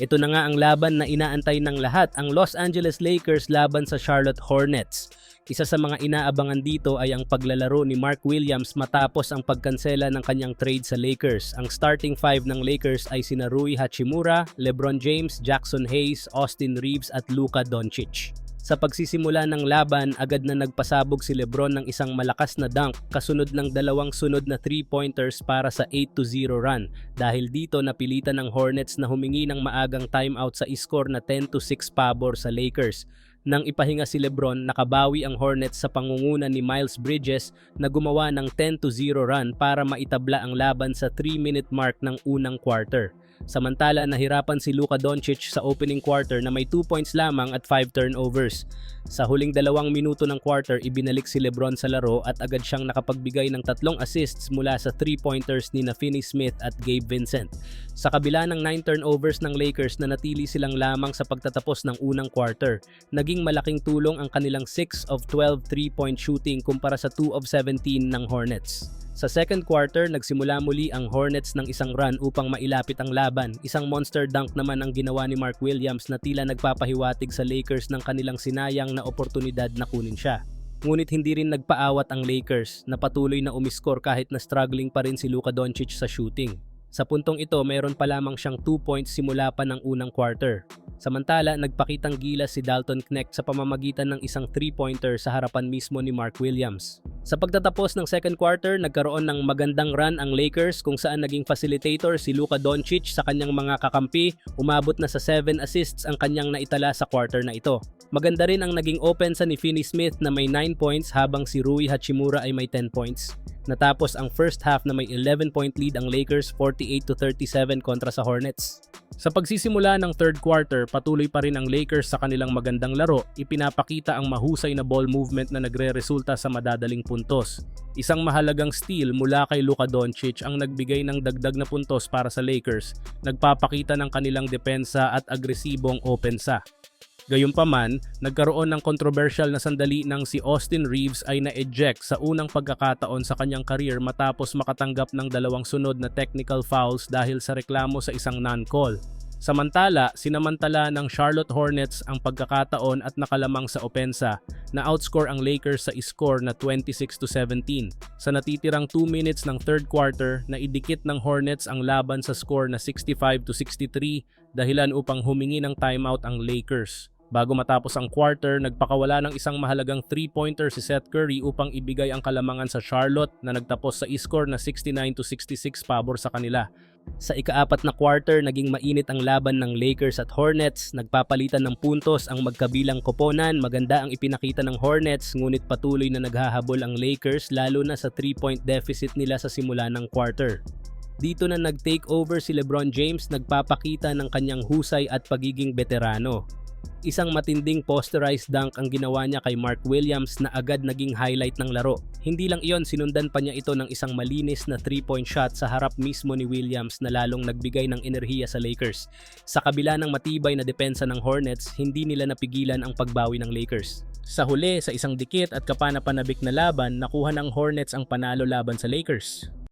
Ito na nga ang laban na inaantay ng lahat, ang Los Angeles Lakers laban sa Charlotte Hornets. Isa sa mga inaabangan dito ay ang paglalaro ni Mark Williams matapos ang pagkansela ng kanyang trade sa Lakers. Ang starting five ng Lakers ay sina Rui Hachimura, LeBron James, Jackson Hayes, Austin Reeves at Luka Doncic. Sa pagsisimula ng laban, agad na nagpasabog si Lebron ng isang malakas na dunk kasunod ng dalawang sunod na 3-pointers para sa 8-0 run. Dahil dito napilitan ng Hornets na humingi ng maagang timeout sa iskor na 10-6 pabor sa Lakers. Nang ipahinga si Lebron, nakabawi ang Hornets sa pangunguna ni Miles Bridges na gumawa ng 10-0 run para maitabla ang laban sa 3-minute mark ng unang quarter. Samantala, nahirapan si Luka Doncic sa opening quarter na may 2 points lamang at 5 turnovers. Sa huling dalawang minuto ng quarter, ibinalik si Lebron sa laro at agad siyang nakapagbigay ng tatlong assists mula sa 3-pointers ni na Finney Smith at Gabe Vincent. Sa kabila ng 9 turnovers ng Lakers na natili silang lamang sa pagtatapos ng unang quarter, naging malaking tulong ang kanilang 6 of 12 3-point shooting kumpara sa 2 of 17 ng Hornets. Sa second quarter, nagsimula muli ang Hornets ng isang run upang mailapit ang laban. Isang monster dunk naman ang ginawa ni Mark Williams na tila nagpapahiwatig sa Lakers ng kanilang sinayang na oportunidad na kunin siya. Ngunit hindi rin nagpaawat ang Lakers na patuloy na umiskor kahit na struggling pa rin si Luka Doncic sa shooting. Sa puntong ito, mayroon pa lamang siyang 2 points simula pa ng unang quarter. Samantala, nagpakitang gilas si Dalton Knecht sa pamamagitan ng isang 3-pointer sa harapan mismo ni Mark Williams. Sa pagtatapos ng second quarter, nagkaroon ng magandang run ang Lakers kung saan naging facilitator si Luka Doncic sa kanyang mga kakampi, umabot na sa 7 assists ang kanyang naitala sa quarter na ito. Maganda rin ang naging opensa ni Finney Smith na may 9 points habang si Rui Hachimura ay may 10 points. Natapos ang first half na may 11-point lead ang Lakers 48-37 kontra sa Hornets. Sa pagsisimula ng third quarter, patuloy pa rin ang Lakers sa kanilang magandang laro, ipinapakita ang mahusay na ball movement na nagre-resulta sa madadaling puntos. Isang mahalagang steal mula kay Luka Doncic ang nagbigay ng dagdag na puntos para sa Lakers, nagpapakita ng kanilang depensa at agresibong opensa. Gayunpaman, nagkaroon ng controversial na sandali nang si Austin Reeves ay na-eject sa unang pagkakataon sa kanyang career matapos makatanggap ng dalawang sunod na technical fouls dahil sa reklamo sa isang non-call. Samantala, sinamantala ng Charlotte Hornets ang pagkakataon at nakalamang sa opensa na outscore ang Lakers sa score na 26-17. Sa natitirang 2 minutes ng third quarter na idikit ng Hornets ang laban sa score na 65-63 dahilan upang humingi ng timeout ang Lakers. Bago matapos ang quarter, nagpakawala ng isang mahalagang 3-pointer si Seth Curry upang ibigay ang kalamangan sa Charlotte na nagtapos sa score na 69-66 pabor sa kanila. Sa ikaapat na quarter, naging mainit ang laban ng Lakers at Hornets. Nagpapalitan ng puntos ang magkabilang koponan. Maganda ang ipinakita ng Hornets ngunit patuloy na naghahabol ang Lakers lalo na sa 3-point deficit nila sa simula ng quarter. Dito na nag-take over si LeBron James nagpapakita ng kanyang husay at pagiging veterano. Isang matinding posterized dunk ang ginawa niya kay Mark Williams na agad naging highlight ng laro. Hindi lang iyon, sinundan pa niya ito ng isang malinis na 3-point shot sa harap mismo ni Williams na lalong nagbigay ng enerhiya sa Lakers. Sa kabila ng matibay na depensa ng Hornets, hindi nila napigilan ang pagbawi ng Lakers. Sa huli, sa isang dikit at kapanapanabik na laban, nakuha ng Hornets ang panalo laban sa Lakers.